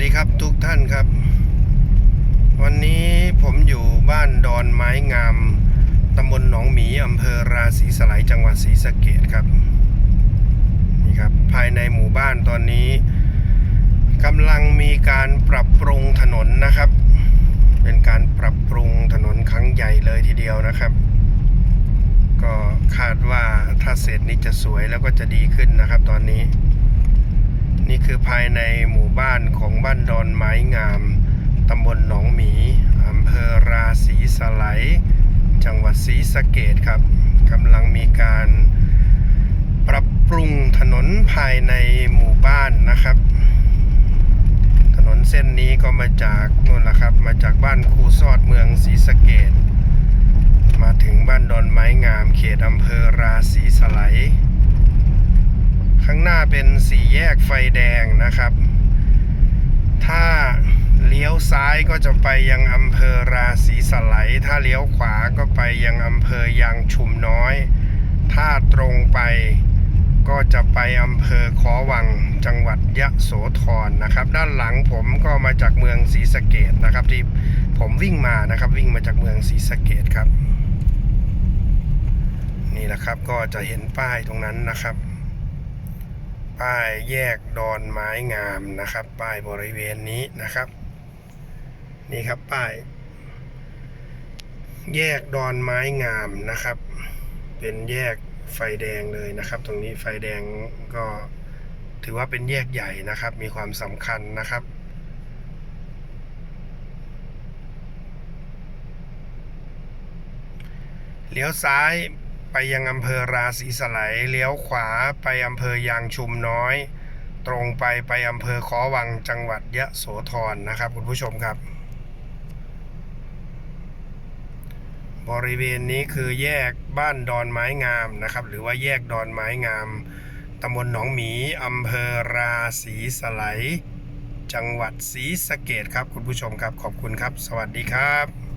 ดีครับทุกท่านครับ วันนี้ผมอยู่บ้านดอนไม้งามตำบลหนองหมีอำเภอราศีสไลยจังหวัดศรีสะเกดครับนี่ครับ ภายในหมู่บ้านตอนนี้กำลังมีการปรับปรุงถนนนะครับ เป็นการปรับปรุงถนนครั้งใหญ่เลยทีเดียวนะครับ ก็คาดว่าถ้าเสร็จนี้จะสวยแล้วก็จะดีขึ้นนะครับ ตอนนี้ คือภายในหมู่บ้านของบ้านดอนไม้งาม ตำบลหนองหมี อำเภอราศีสไลยจังหวัดศรีสะเกดครับกำลังมีการปรับปรุงถนนภายในหมู่บ้านนะครับ ถนนเส้นนี้ก็มาจากนู่นแหละครับ มาจากบ้านครูซอดเมืองศรีสะเกดมาถึงบ้านดอนไม้งาม เขตอำเภอราศีสไลย ข้างหน้า เป็นสี่แยกไฟแดงนะครับ ถ้าเลี้ยวซ้ายก็จะไปยังอำเภอราศีสไลถ้าเลี้ยวขวาก็ไปยังอำเภอยางชุมน้อย ถ้าตรงไปก็จะไปอำเภอขอวังจังหวัดยะโสธรนะครับ ด้านหลังผมก็มาจากเมืองศรีสะเกดนะครับที่ผมวิ่งมานะครับวิ่งมาจากเมืองศรีสะเกดครับ นี่แหละครับก็จะเห็นป้ายตรงนั้นนะครับ ป้ายแยกดอนไม้งามนะครับ ป้ายบริเวณนี้นะครับ นี่ครับป้าย แยกดอนไม้งามนะครับ เป็นแยกไฟแดงเลยนะครับ ตรงนี้ไฟแดงก็ถือว่าเป็นแยกใหญ่นะครับ มีความสำคัญนะครับเลี้ยวซ้าย ไปยังอำเภอราศีสไลยเลี้ยวขวาไปอำเภอยางชุมน้อย ตรงไปไปอำเภอขอวังจังหวัดยะโสธรนะครับ คุณผู้ชมครับ บริเวณนี้คือแยกบ้านดอนไม้งามนะครับ หรือว่าแยกดอนไม้งามตำบลหนองหมีอำเภอราศีสไลยจังหวัดศรีสะเกดครับ คุณผู้ชมครับขอบคุณครับ สวัสดีครับ